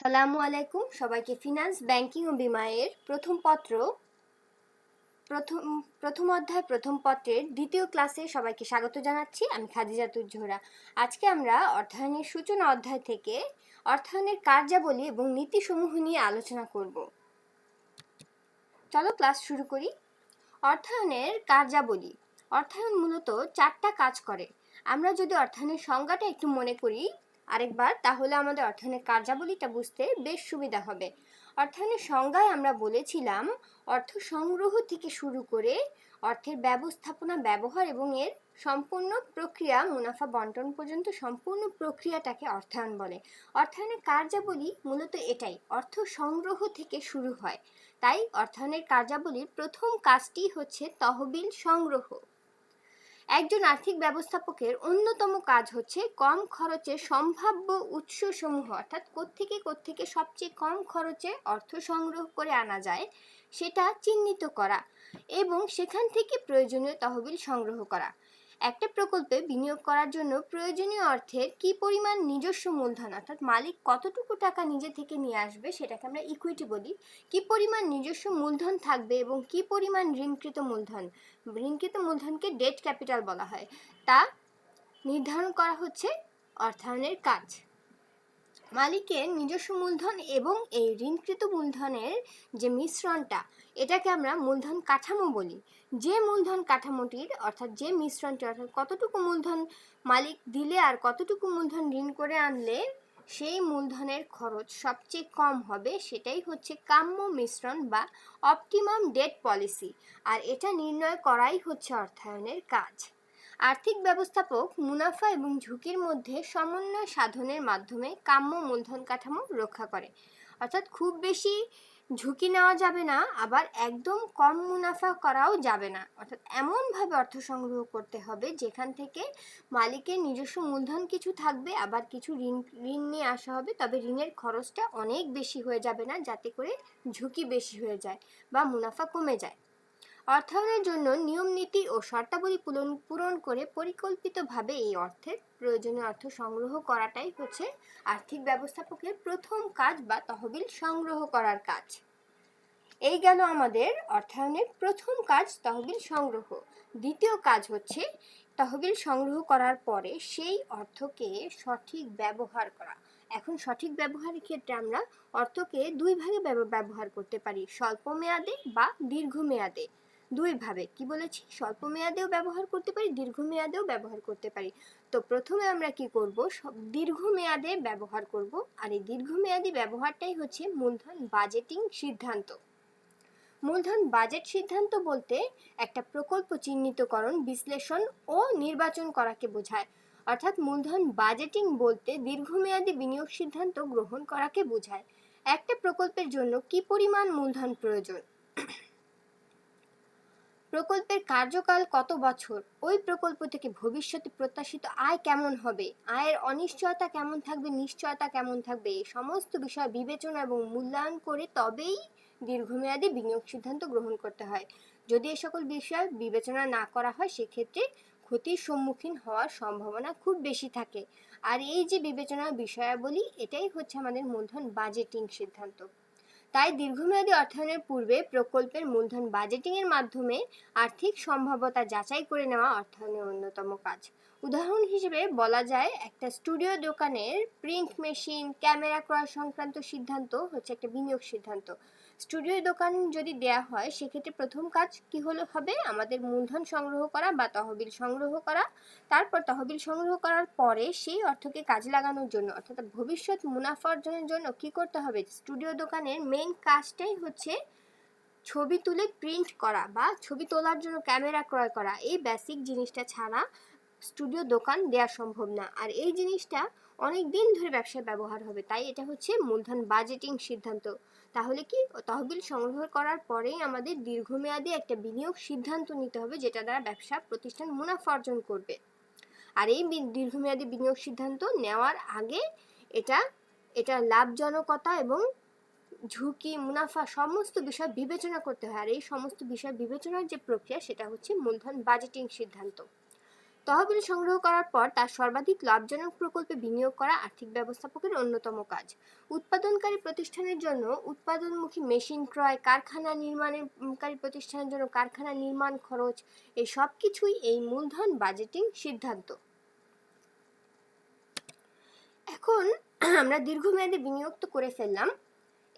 আসসালামু আলাইকুম। সবাইকে ফিনান্স ব্যাংকিং ও বিমায়ের প্রথম পত্র, প্রথম প্রথম অধ্যায়, প্রথম পত্রের দ্বিতীয় ক্লাসে সবাইকে স্বাগত জানাচ্ছি। আমি খাদিজাতুর জোহরা আজকে আমরা অর্থায়নের সূচনা অধ্যায় থেকে অর্থায়নের কার্যাবলী এবং নীতিসমূহ নিয়ে আলোচনা করব। চলো ক্লাস শুরু করি। অর্থায়নের কার্যাবলী। অর্থায়ন মূলত চারটা কাজ করে। আমরা যদি অর্থায়নের সংজ্ঞাটা একটু মনে করি আরেকবার, তাহলে আমাদের অর্থায়নের কার্যাবলীটা বুঝতে বেশ সুবিধা হবে। অর্থায়নের সংজ্ঞায় আমরা বলেছিলাম, অর্থ সংগ্রহ থেকে শুরু করে অর্থের ব্যবস্থাপনা, ব্যবহার এবং এর সম্পূর্ণ প্রক্রিয়া, মুনাফা বন্টন পর্যন্ত সম্পূর্ণ প্রক্রিয়াটাকে অর্থায়ন বলে। অর্থায়নের কার্যাবলী মূলত এটাই, অর্থ সংগ্রহ থেকে শুরু হয়। তাই অর্থায়নের কার্যাবলীর প্রথম কাজটি হচ্ছে তহবিল সংগ্রহ। একজন আর্থিক ব্যবস্থাপকের অন্যতম কাজ হচ্ছে কম খরচে সম্ভাব্য উৎসসমূহ, অর্থাৎ কোত্থেকে কোত্থেকে সবচেয়ে কম খরচে অর্থ সংগ্রহ করে আনা যায়, সেটা চিহ্নিত করা এবং সেখান থেকে প্রয়োজনীয় তহবিল সংগ্রহ করা। একটা প্রকল্পে বিনিয়োগ করার জন্য প্রয়োজনীয় অর্থের কি পরিমাণ নিজস্ব মূলধন, অর্থাৎ মালিক কতটুকু টাকা নিজে থেকে নিয়ে আসবে সেটাকে আমরা ইকুইটি বলি, কি পরিমাণ নিজস্ব মূলধন থাকবে এবং কি পরিমাণ ঋণকৃত মূলধন, ঋণকৃত মূলধনকে ডেট ক্যাপিটাল বলা হয়, তা নির্ধারণ করা হচ্ছে অর্থায়নের কাজ। মালিকের নিজস্ব মূলধন এবং এই ঋণকৃত মূলধনের যে মিশ্রণটা, এটাকে আমরা মূলধন কাঠামো বলি। যে মূলধন কাঠামোটির, অর্থাৎ যে মিশ্রণটি, অর্থাৎ কতটুকু মূলধন মালিক দিলে আর কতটুকু মূলধন ঋণ করে আনলে, সেই মূলধনের খরচ সবচেয়ে কম হবে, সেটাই হচ্ছে কাম্য মিশ্রণ বা অপটিমাম ডেট পলিসি। আর এটা নির্ণয় করাই হচ্ছে অর্থায়নের কাজ। আর্থিক ব্যবস্থাপক মুনাফা এবং ঝুঁকির মধ্যে সমন্বয় সাধনের মাধ্যমে কাম্য মূলধন কাঠামো রক্ষা করে। অর্থাৎ খুব বেশি ঝুঁকি নেওয়া যাবে না, আবার একদম কম মুনাফা করাও যাবে না। অর্থাৎ এমনভাবে অর্থ সংগ্রহ করতে হবে যেখান থেকে মালিকের নিজস্ব মূলধন কিছু থাকবে, আবার কিছু ঋণ ঋণ নিয়ে আসা হবে, তবে ঋণের খরচটা অনেক বেশি হয়ে যাবে না, যাতে করে ঝুঁকি বেশি হয়ে যায় বা মুনাফা কমে যায়। অর্থায়নের জন্য নিয়ম, নীতি ও শর্তাবলী পূরণ পূরণ করে পরিকল্পিতভাবে এই অর্থের প্রয়োজনীয় অর্থ সংগ্রহ করাটাই হচ্ছে আর্থিক ব্যবস্থাপকের প্রথম কাজ বা তহবিল সংগ্রহ করার কাজ। এই গেল আমাদের অর্থায়নের প্রথম কাজ, তহবিল সংগ্রহ। দ্বিতীয় কাজ হচ্ছে তহবিল সংগ্রহ করার পরে সেই অর্থকে সঠিক ব্যবহার করা। এখন সঠিক ব্যবহারের ক্ষেত্রে আমরা অর্থকে দুই ভাগে ব্যবহার করতে পারি, স্বল্প মেয়াদে বা দীর্ঘমেয়াদে দুইভাবে। কি বলেছি? স্বল্প মেয়াদেও ব্যবহার করতে পারি, দীর্ঘমেয়াদেও ব্যবহার করতে পারি। তো প্রথমে আমরা কি করব? দীর্ঘমেয়াদে ব্যবহার করব। আর এই দীর্ঘমেয়াদী ব্যবহারটাই হচ্ছে মূলধন বাজেটিং সিদ্ধান্ত। মূলধন বাজেট সিদ্ধান্ত বলতে একটা প্রকল্প চিহ্নিতকরণ, বিশ্লেষণ ও নির্বাচন করাকে বোঝায়। অর্থাৎ মূলধন বাজেটিং বলতে দীর্ঘমেয়াদী বিনিয়োগ সিদ্ধান্ত গ্রহণ করাকে বোঝায়। একটা প্রকল্পের জন্য কি পরিমাণ মূলধন প্রয়োজন? প্রকল্পের কার্যকাল কত বছর? ওই প্রকল্প থেকে ভবিষ্যতে প্রত্যাশিত আয় কেমন হবে? আয়ের অনিশ্চয়তা কেমন থাকবে? নিশ্চয়তা কেমন থাকবে? এই সমস্ত বিষয় বিবেচনা এবং মূল্যায়ন করে তবেই দীর্ঘমেয়াদী বিনিয়োগ সিদ্ধান্ত গ্রহণ করতে হয়। যদি এ সকল বিষয় বিবেচনা না করা হয়, সেক্ষেত্রে ক্ষতির সম্মুখীন হওয়ার সম্ভাবনা খুব বেশি থাকে। আর এই যে বিবেচনার বিষয়াবলী, এটাই হচ্ছে আমাদের মূলধন বাজেটিং সিদ্ধান্ত। তাই দীর্ঘমেয়াদী অর্থায়নের পূর্বে প্রকল্পের মূলধন বাজেটিংয়ের মাধ্যমে আর্থিক সম্ভাব্যতা যাচাই করে নেওয়া অর্থায়নের অন্যতম কাজ। উদাহরণ হিসেবে বলা যায়, একটা স্টুডিও দোকানের প্রিন্ট মেশিন ক্যামেরা ক্রয় সংক্রান্ত সিদ্ধান্ত হচ্ছে একটা বিনিয়োগ সিদ্ধান্ত। স্টুডিও দোকান যদি দেয়া হয়, সেক্ষেত্রে প্রথম কাজ কি হলো হবে? আমাদের মূলধন সংগ্রহ করা বা তহবিল সংগ্রহ করা। তারপর তহবিল সংগ্রহ করার পরে সেই অর্থকে কাজে লাগানোর জন্য, অর্থাৎ ভবিষ্যৎ মুনাফা অর্জনের জন্য কি করতে হবে? স্টুডিও দোকানের মেইন কাজটাই হচ্ছে ছবি তুলে প্রিন্ট করা বা ছবি তোলার জন্য ক্যামেরা ক্রয় করা। এই বেসিক জিনিসটা ছাড়া স্টুডিও দোকান দেওয়া সম্ভব না। আর এই জিনিসটা অনেক দিন ধরে ব্যবসায় ব্যবহার হবে, তাই এটা হচ্ছে মূলধন বাজেটিং সিদ্ধান্ত। তাহলে কি তহবিল সংগ্রহ করার পরেই আমাদের দীর্ঘমেয়াদী একটা বিনিয়োগ সিদ্ধান্ত নিতে হবে, যেটা দ্বারা ব্যবসা প্রতিষ্ঠান মুনাফা অর্জন করবে। আর এই দীর্ঘমেয়াদী বিনিয়োগ সিদ্ধান্ত নেওয়ার আগে এটা এটা লাভজনকতা এবং ঝুঁকি, মুনাফা সমস্ত বিষয় বিবেচনা করতে হয়। আর এই সমস্ত বিষয় বিবেচনার যে প্রক্রিয়া, সেটা হচ্ছে মূলধন বাজেটিং সিদ্ধান্ত। তহবিল সংগ্রহ করার পর তার সর্বাধিক লাভজনক প্রকল্পে বিনিয়োগ করা আর্থিক ব্যবস্থাপকের অন্যতম কাজ। উৎপাদনকারী প্রতিষ্ঠানের জন্য উৎপাদনমুখী মেশিন ক্রয়, কারখানা নির্মাণকারী প্রতিষ্ঠানের জন্য কারখানা নির্মাণ খরচ এই সব কিছুই এই মূলধন বাজেটিং সিদ্ধান্ত। এখন আমরা দীর্ঘমেয়াদী বিনিয়োগ তো করে ফেললাম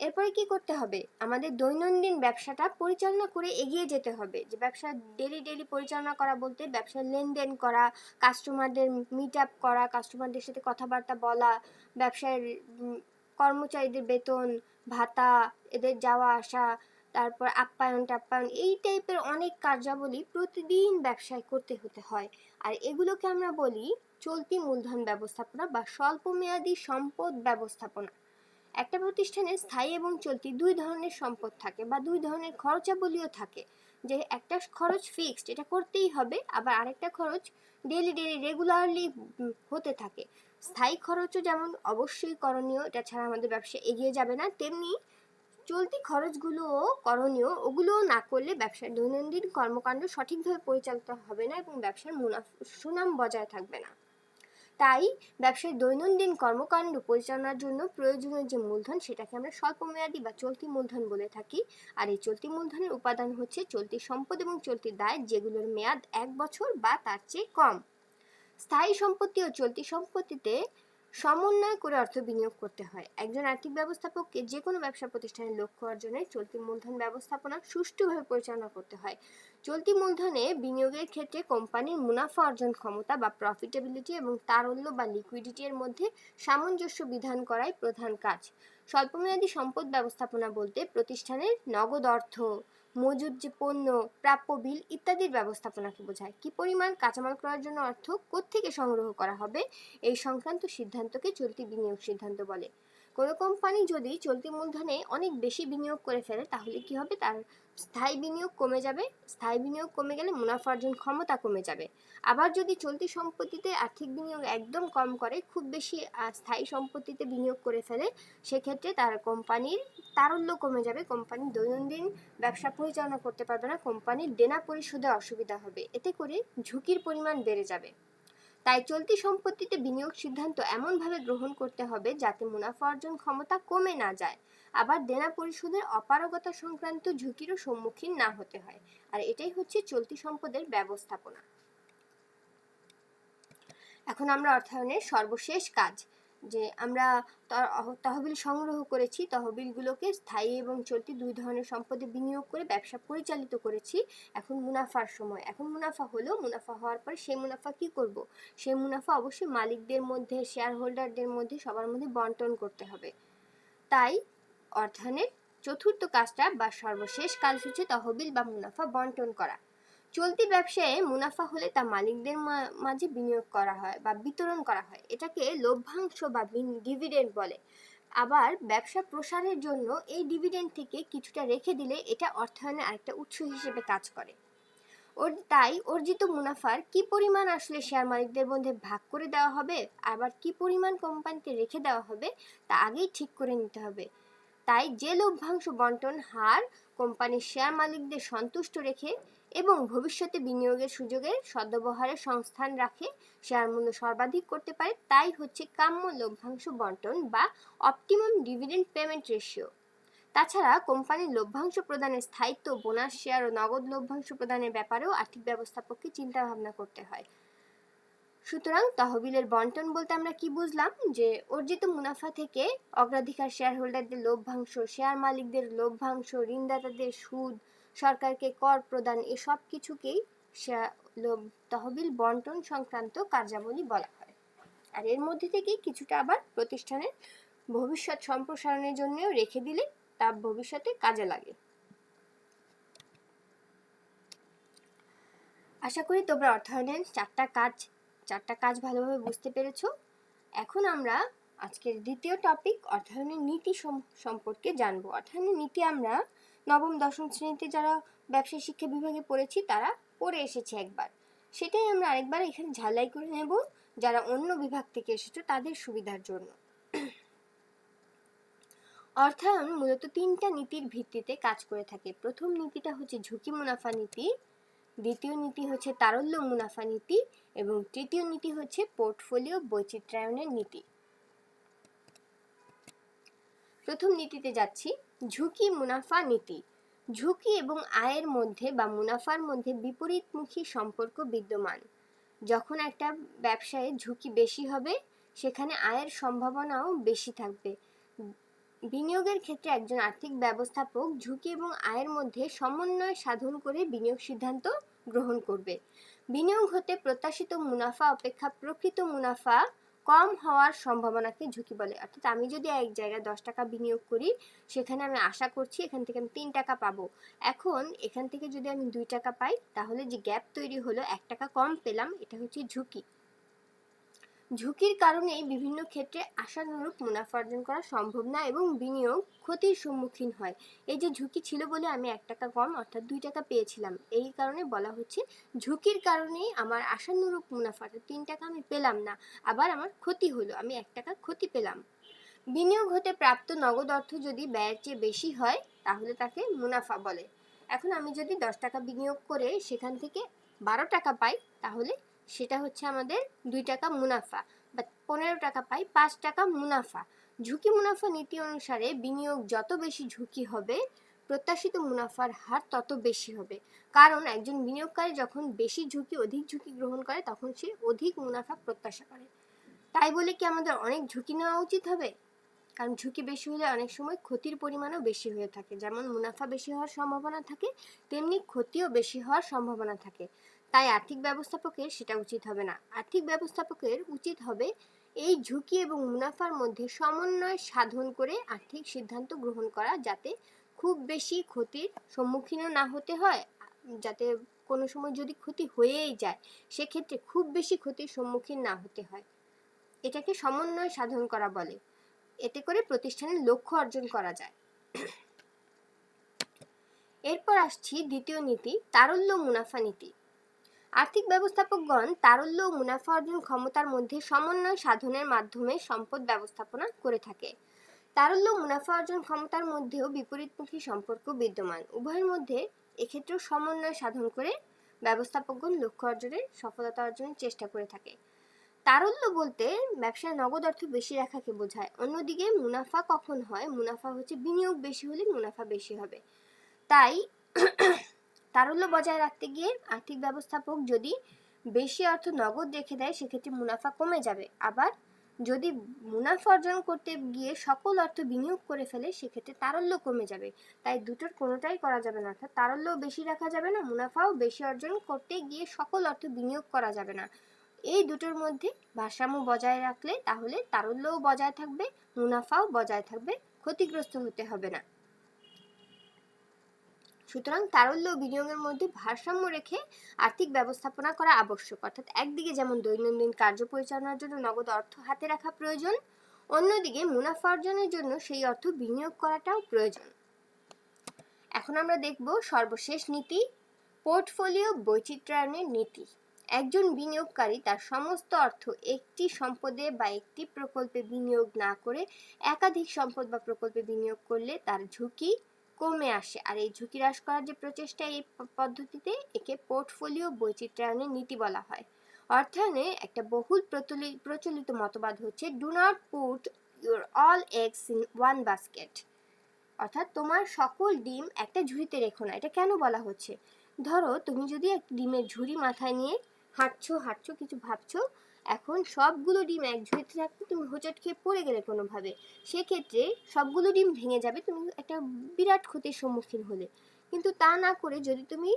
এরপরে কি করতে হবে? আমাদের দৈনন্দিন ব্যবসাটা পরিচালনা করে এগিয়ে যেতে হবে। যে ব্যবসা ডেলি ডেলি পরিচালনা করা বলতে ব্যবসার লেনদেন করা কাস্টমারদের মিট আপ করা কাস্টমারদের সাথে কথাবার্তা বলা, ব্যবসার কর্মচারীদের বেতন, ভাতা, এদের যাওয়া আসা, তারপর আপ্যায়ন, টাপ্যায়ন, এই টাইপের অনেক কার্যাবলী প্রতিদিন ব্যবসায় করতে হতে হয়। আর এগুলোকে আমরা বলি চলতি মূলধন ব্যবস্থাপনা বা স্বল্পমেয়াদী সম্পদ ব্যবস্থাপনা। একটা প্রতিষ্ঠানে স্থায়ী এবং চলতি দুই ধরনের সম্পদ থাকে বা দুই ধরনের খরচাবলীও থাকে। যে একটা খরচ ফিক্সড এটা করতেই হবে, আবার আরেকটা খরচ ডেলি ডেলি রেগুলারলি হতে থাকে। স্থায়ী খরচও যেমন অবশ্যই করণীয়, এটা ছাড়া আমাদের ব্যবসা এগিয়ে যাবে না, তেমনি চলতি খরচগুলোও করণীয় ওগুলোও না করলে ব্যবসার দৈনন্দিন কর্মকাণ্ড সঠিকভাবে পরিচালিত হবে না এবং ব্যবসার মুনাফা, সুনাম বজায় থাকবে না। তাই ব্যবসার দৈনন্দিন কর্মকাণ্ড পরিচালনার জন্য প্রয়োজনীয় যে মূলধন, সেটাকে আমরা স্বল্পমেয়াদী বা চলতি মূলধন বলে থাকি। আর এই চলতি মূলধনের উপাদান হচ্ছে চলতি সম্পদ এবং চলতি দায়, যেগুলোর মেয়াদ এক বছর বা তার চেয়ে কম। স্থায়ী সম্পত্তি ও চলতি সম্পত্তিতে সমন্বয় করে অর্থ বিনিয়োগ করতে হয়। একজন আর্থিক ব্যবস্থাপককে যে কোনো ব্যবসা প্রতিষ্ঠানের লক্ষ্য অর্জনে চলতি মূলধন ব্যবস্থাপনা সুষ্ঠুভাবে পরিচালনা করতে হয়। চলতি মূলধনে বিনিয়োগের ক্ষেত্রে কোম্পানির মুনাফা অর্জন ক্ষমতা বা প্রফিটেবিলিটি এবং তারল্য বা লিকুইডিটি এর মধ্যে সামঞ্জস্য বিধান করাই প্রধান কাজ। স্বল্পমেয়াদী সম্পদ ব্যবস্থাপনা বলতে প্রতিষ্ঠানের নগদ অর্থ। মজুদ যে পণ্য, প্রাপ্য বিল ইত্যাদির ব্যবস্থাপনাকে বোঝায়। কি পরিমাণ কাঁচামাল ক্রয়ের জন্য অর্থ কোত্থেকে সংগ্রহ করা হবে? এই সংক্রান্ত সিদ্ধান্তকে চলতি বিনিয়োগ সিদ্ধান্ত বলে। কোনো কোম্পানি যদি চলতি মূলধনে অনেক বেশি বিনিয়োগ করে ফেলে, তাহলে কি হবে? তার স্থায়ী বিনিয়োগ কমে যাবে। স্থায়ী বিনিয়োগ কমে গেলে মুনাফা অর্জন ক্ষমতা কমে যাবে। আবার যদি চলতি সম্পত্তিতে আর্থিক বিনিয়োগ একদম কম করে, খুব বেশি স্থায়ী সম্পত্তিতে বিনিয়োগ করে ফেলে, সেক্ষেত্রে তার কোম্পানির তারল্য কমে যাবে। কোম্পানি দৈনন্দিন ব্যবসা পরিচালনা করতে পারবে না। কোম্পানির দেনা পরিশোধে অসুবিধা হবে। এতে করে ঝুঁকির পরিমাণ বেড়ে যাবে। তাই চলতি সম্পত্তিতে বিনিয়োগ সিদ্ধান্ত এমনভাবে গ্রহণ করতে হবে যাতে মুনাফা অর্জন ক্ষমতা কমে না যায়। আবার দেনা পরিশোধের অপারগতা সংক্রান্ত ঝুঁকিরও সম্মুখীন না হতে হয়। আর এটাই হচ্ছে চলতি সম্পদের ব্যবস্থাপনা। এখন আমরা অর্থায়নের সর্বশেষ কাজ। যে আমরা তহবিল সংগ্রহ করেছি, তহবিলগুলোকে স্থায়ী এবং চলতি দুই ধরনের সম্পদে বিনিয়োগ করে ব্যবসা পরিচালিত করেছি, এখন মুনাফার সময়। এখন মুনাফা হলো মুনাফা হওয়ার পর সেই মুনাফা কি করব? সেই মুনাফা অবশ্যই মালিকদের মধ্যে শেয়ার হোল্ডারদের মধ্যে, সবার মধ্যে বন্টন করতে হবে। তাই অর্থায়নের চতুর্থ কাজটা বা সর্বশেষ কাজ হচ্ছে তহবিল বা মুনাফা বন্টন করা। চলতি ব্যবসায়ে মুনাফা হলে তা মালিকদের মাঝে বিনিয়োগ করা হয় বা বিতরণ করা হয়। এটাকে লভ্যাংশ বা ডিভিডেন্ড বলে। আবার ব্যবসা প্রসারের জন্য এই ডিভিডেন্ড থেকে কিছুটা রেখে দিলে এটা অর্থায়নের আরেকটা উৎস হিসেবে কাজ করে। ওর তাই অর্জিত মুনাফার কি পরিমাণ আসলে শেয়ার মালিকদের মধ্যে ভাগ করে দেওয়া হবে, আবার কি পরিমাণ কোম্পানিতে রেখে দেওয়া হবে, তা আগেই ঠিক করে নিতে হবে। তাই যে লভ্যাংশ বন্টন, হার কোম্পানির শেয়ার মালিকদের সন্তুষ্ট রেখে এবং ভবিষ্যতে বিনিয়োগের সুযোগের সদ্ব্যবহারের সংস্থান রাখে, শেয়ার মূল্য সর্বাধিক করতে পারে, তাই হচ্ছে কাম্য লভ্যাংশ বন্টন বা অপটিমাম ডিভিডেন্ড পেমেন্ট রেশিও। তাছাড়া কোম্পানির লভ্যাংশ প্রদানের স্থায়িত্ব, বোনাস শেয়ার ও নগদ লভ্যাংশ প্রদানের ব্যাপারেও আর্থিক ব্যবস্থাপককে চিন্তা ভাবনা করতে হয়। সুতরাং তহবিলের বন্টন বলতে আমরা কি বুঝলাম? যে অর্জিত মুনাফা থেকে অগ্রাধিকার শেয়ার হোল্ডারদের লভ্যাংশ, শেয়ার মালিকদের লভ্যাংশ, ঋণদাতাদের সুদ সরকারকে কর প্রদান এসব কিছুকেই তহবিল বন্টন সংক্রান্ত কার্যাবলী বলা হয়। আর এর মধ্যে থেকে কিছুটা আবার প্রতিষ্ঠানের ভবিষ্যৎ সম্প্রসারণের জন্যও রেখে দিলে তা ভবিষ্যতে কাজে লাগে। আশা করি তোমরা অর্থায়নের চারটা কাজ চারটা কাজ ভালোভাবে বুঝতে পেরেছ। এখন আমরা আজকের দ্বিতীয় টপিক অর্থায়নের নীতি সম্পর্কে জানব। অর্থায়নের নীতি আমরা নবম, দশম শ্রেণীতে যারা ব্যবসায় শিক্ষা বিভাগে পড়েছি, তারা পড়ে এসেছে একবার। সেটাই আমরা আরেকবার এখানে ঝালাই করে নেব। যারা অন্য বিভাগ থেকে এসেছ, তাদের সুবিধার জন্য। অর্থায়ন মূলত তিনটা নীতির ভিত্তিতে কাজ করে থাকে। প্রথম নীতিটা হচ্ছে ঝুঁকি মুনাফা নীতি, দ্বিতীয় নীতি হচ্ছে তারল্য মুনাফা নীতি, এবং তৃতীয় নীতি হচ্ছে পোর্টফোলিও বৈচিত্র্যায়নের নীতি। প্রথম নীতিতে যাচ্ছি। ঝুঁকি মুনাফা নীতি। ঝুঁকি এবং আয়ের মধ্যে বা মুনাফার মধ্যে বিপরীতমুখী সম্পর্ক বিদ্যমান। যখন একটা ব্যবসায়ে ঝুঁকি বেশি হবে, সেখানে আয়ের সম্ভাবনাও বেশি থাকবে। বিনিয়োগের ক্ষেত্রে একজন আর্থিক ব্যবস্থাপক ঝুঁকি এবং আয়ের মধ্যে সমন্বয় সাধন করে বিনিয়োগ সিদ্ধান্ত গ্রহণ করবে। বিনিয়োগ হতে প্রত্যাশিত মুনাফা অপেক্ষা প্রকৃত মুনাফা কম হওয়ার সম্ভাবনাকে ঝুঁকি বলে। অর্থাৎ আমি যদি এক জায়গায় দশ টাকা বিনিয়োগ করি, সেখানে আমি আশা করছি এখান থেকে আমি তিন টাকা পাবো। এখন এখান থেকে যদি আমি দুই টাকা পাই, তাহলে যে গ্যাপ তৈরি হলো, এক টাকা কম পেলাম, এটা হচ্ছে ঝুঁকি। ঝুঁকির কারণে বিভিন্ন ক্ষেত্রে আশানুরূপ মুনাফা অর্জন করা সম্ভব না এবং বিনিয়োগ ক্ষতির সম্মুখীন হয়। এই যে ঝুঁকি ছিল বলে আমি এক টাকা কম অর্থাৎ দুই টাকা পেয়েছিলাম, এই কারণে বলা হচ্ছে ঝুঁকির কারণেই আমার আশানুরূপ মুনাফা তিন টাকা আমি পেলাম না, আবার আমার ক্ষতি হলো, আমি এক টাকা ক্ষতি পেলাম। বিনিয়োগ হতে প্রাপ্ত নগদ অর্থ যদি ব্যয়ের চেয়ে বেশি হয়, তাহলে তাকে মুনাফা বলে। এখন আমি যদি দশ টাকা বিনিয়োগ করে সেখান থেকে বারো টাকা পাই, তাহলে সেটা হচ্ছে আমাদের দুই টাকা মুনাফা বা পনেরো টাকা পাই, পাঁচ টাকা মুনাফা। ঝুঁকি মুনাফা নীতি অনুসারে বিনিয়োগ যত বেশি ঝুঁকি হবে, প্রত্যাশিত মুনাফার হার তত বেশি হবে। কারণ একজন বিনিয়োগকারী যখন বেশি ঝুঁকি, অধিক ঝুঁকি গ্রহণ করে, তখন সে অধিক মুনাফা প্রত্যাশা করে। তাই বলে কি আমাদের অনেক ঝুঁকি নেওয়া উচিত হবে? কারণ ঝুঁকি বেশি হলে অনেক সময় ক্ষতির পরিমাণও বেশি হয়ে থাকে। যেমন মুনাফা বেশি হওয়ার সম্ভাবনা থাকে, তেমনি ক্ষতিও বেশি হওয়ার সম্ভাবনা থাকে। তাই আর্থিক ব্যবস্থাপকের সেটা উচিত হবে না। আর্থিক ব্যবস্থাপকের উচিত হবে এই ঝুঁকি এবং মুনাফার মধ্যে সমন্বয় সাধন করে আর্থিক সিদ্ধান্ত গ্রহণ করা যাতে খুব বেশি ক্ষতির সম্মুখীনও না হতে হয়, যাতে কোনো সময় যদি ক্ষতি হয়েই যায়, সেক্ষেত্রে খুব বেশি ক্ষতির সম্মুখীন না হতে হয়। এটাকে সমন্বয় সাধন করা বলে। এতে করে প্রতিষ্ঠানের লক্ষ্য অর্জন করা যায়। এরপর আসছি দ্বিতীয় নীতি, তারল্য মুনাফা নীতি। আর্থিক ব্যবস্থাপকগণ তারল্য ও মুনাফা অর্জন ক্ষমতার মধ্যে সমন্বয় সাধনের মাধ্যমে সম্পদ ব্যবস্থাপনা করে থাকে। তারল্য মুনাফা অর্জন ক্ষমতার মধ্যেও বিপরীতমুখী সম্পর্ক বিদ্যমান। উভয়ের মধ্যে এক্ষেত্রেও সমন্বয় সাধন করে ব্যবস্থাপকগণ লক্ষ্য অর্জনের সফলতা অর্জনের চেষ্টা করে থাকে। তারল্য বলতে ব্যবসায় নগদ অর্থ বেশি রাখাকে বোঝায়। অন্যদিকে মুনাফা কখন হয়? মুনাফা হচ্ছে বিনিয়োগ বেশি হলে মুনাফা বেশি হবে। তাই তারল্য বজায় রাখতে গিয়ে আর্থিক ব্যবস্থাপক যদি বেশি অর্থ নগদ রেখে দেয়, সেক্ষেত্রে মুনাফা কমে যাবে। আবার যদি মুনাফা অর্জন করতে গিয়ে সকল অর্থ বিনিয়োগ করে ফেলে, সেক্ষেত্রে তারল্য কমে যাবে। তাই দুটোর কোনোটাই করা যাবে না। অর্থাৎ তারল্য বেশি রাখা যাবে না, মুনাফাও বেশি অর্জন করতে গিয়ে সকল অর্থ বিনিয়োগ করা যাবে না। এই দুটোর মধ্যে ভারসাম্য বজায় রাখলে তাহলে তারল্যও বজায় থাকবে, মুনাফাও বজায় থাকবে, ক্ষতিগ্রস্ত হতে হবে না। সুতরাং তারল্য বিনিয়োগের মধ্যে ভারসাম্য রেখে আর্থিক ব্যবস্থাপনা করা আবশ্যক। অর্থাৎ একদিকে যেমন দৈনন্দিন কার্য পরিচালনার জন্য নগদ অর্থ হাতে রাখা প্রয়োজন, অন্যদিকে মুনাফা অর্জনের জন্য সেই অর্থ বিনিয়োগ করাটাও প্রয়োজন। এখন আমরা দেখব সর্বশেষ নীতি, পোর্টফোলিও বৈচিত্র্যায়নের নীতি। একজন বিনিয়োগকারী তার সমস্ত অর্থ একটি সম্পদে বা একটি প্রকল্পে বিনিয়োগ না করে একাধিক সম্পদ বা প্রকল্পে বিনিয়োগ করলে তার ঝুঁকি কমে আসে। আর এই ঝুঁকি হ্রাস করার যে প্রচেষ্টা, এই পদ্ধতিতে একে পোর্টফোলিও বৈচিত্র্যায়নের নীতি বলা হয়। অর্থায়নে একটা বহুল প্রচলিত মতবাদ হচ্ছে do not put your all eggs in one basket অর্থাৎ তোমার সকল ডিম একটা ঝুড়িতে রেখো না। এটা কেন বলা হচ্ছে? ধরো, তুমি যদি এক ডিমের ঝুড়ি মাথায় নিয়ে হাঁটছো হাঁটছো, কিছু ভাবছ এখন সবগুলো ডিম এক ঝুড়িতে থাকতে তুমি হোঁচট খেয়ে পড়ে গেলে কোনোভাবে। সেক্ষেত্রে সবগুলো ডিম ভেঙে যাবে, তুমি একটা বিরাট ক্ষতির সম্মুখীন হলে। কিন্তু তা না করে যদি তুমি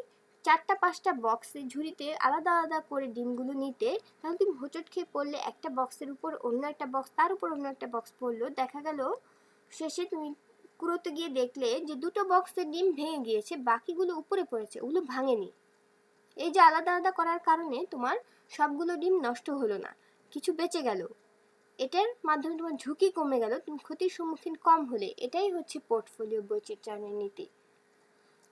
চারটা পাঁচটা বক্সে ঝুড়িতে আলাদা আলাদা করে ডিমগুলো নিতে, তাহলে তুমি হোঁচট খেয়ে পড়লে একটা বক্সের উপর অন্য একটা বক্স, তার উপর অন্য একটা বক্স পড়ল, দেখা গেল শেষে তুমি কুড়োতে গিয়ে দেখলে যে দুটো বক্সের ডিম ভেঙে গিয়েছে, বাকিগুলো উপরে পড়েছে, ওগুলো ভাঙেনি। এই যে আলাদা আলাদা করার কারণে তোমার সবগুলো ডিম নষ্ট হলো না। কিছু বেঁচে গেল। এটার মাধ্যমে তোমার ঝুঁকি কমে গেল, তুমি ক্ষতির সম্মুখীন কম হলে। এটাই হচ্ছে পোর্টফোলিও বৈচিত্র্যায়নের নীতি।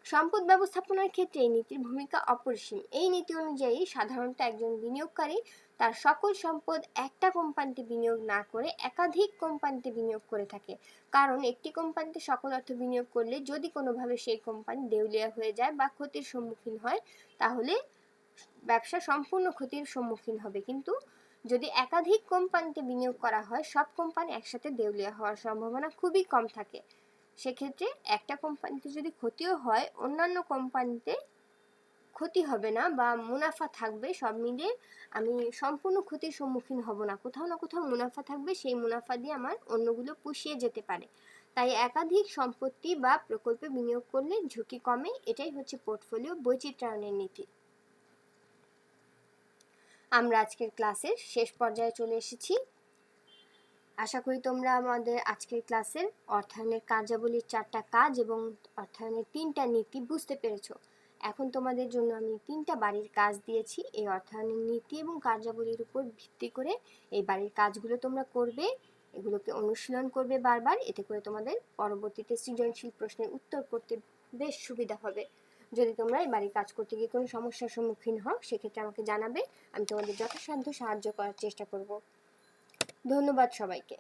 সম্পদ ব্যবস্থাপনার ক্ষেত্রে এই নীতির ভূমিকা অপরিসীম। এই নীতি অনুযায়ী সাধারণত একজন বিনিয়োগকারী তার সকল সম্পদ একটা কোম্পানিতে বিনিয়োগ না করে একাধিক কোম্পানিতে বিনিয়োগ করে থাকে। কারণ একটি কোম্পানিতে সকল অর্থ বিনিয়োগ করলে যদি কোনোভাবে সেই কোম্পানি দেউলিয়া হয়ে যায় বা ক্ষতির সম্মুখীন হয়, তাহলে ব্যবসা সম্পূর্ণ ক্ষতির সম্মুখীন হবে। কিন্তু যদি একাধিক কোম্পানিতে বিনিয়োগ করা হয়, সব কোম্পানি একসাথে দেউলিয়া হওয়ার সম্ভাবনা খুবই কম থাকে। সেক্ষেত্রে একটা কোম্পানিতে যদি ক্ষতিও হয়, অন্যান্য কোম্পানিতে ক্ষতি হবে না বা মুনাফা থাকবে, সব মিলিয়ে আমি সম্পূর্ণ ক্ষতির সম্মুখীন হব না। কোথাও না কোথাও মুনাফা থাকবে, সেই মুনাফা দিয়ে আমার অন্যগুলো পুষিয়ে যেতে পারে। তাই একাধিক সম্পত্তি বা প্রকল্পে বিনিয়োগ করলে ঝুঁকি কমে, এটাই হচ্ছে পোর্টফোলিও বৈচিত্র্যায়নের নীতি। আমরা আজকের ক্লাসের শেষ পর্যায়ে চলে এসেছি। আশা করি তোমরা আমাদের আজকের ক্লাসের অর্থায়নের কার্যাবলীর চারটা কাজ এবং অর্থায়নের তিনটা নীতি বুঝতে পেরেছ। এখন তোমাদের জন্য আমি তিনটা বাড়ির কাজ দিয়েছি। এই অর্থায়নের নীতি এবং কার্যাবলীর উপর ভিত্তি করে এই বাড়ির কাজগুলো তোমরা করবে, এগুলোকে অনুশীলন করবে বারবার। এতে করে তোমাদের পরবর্তীতে সৃজনশীল প্রশ্নের উত্তর করতে বেশ সুবিধা হবে। যদি তোমরা এই বাড়ির কাজ করতে গিয়ে কোনো সমস্যার সম্মুখীন হও, সেক্ষেত্রে আমাকে জানাবে। আমি তোমাদের যথাসাধ্য সাহায্য করার চেষ্টা করব। ধন্যবাদ সবাইকে।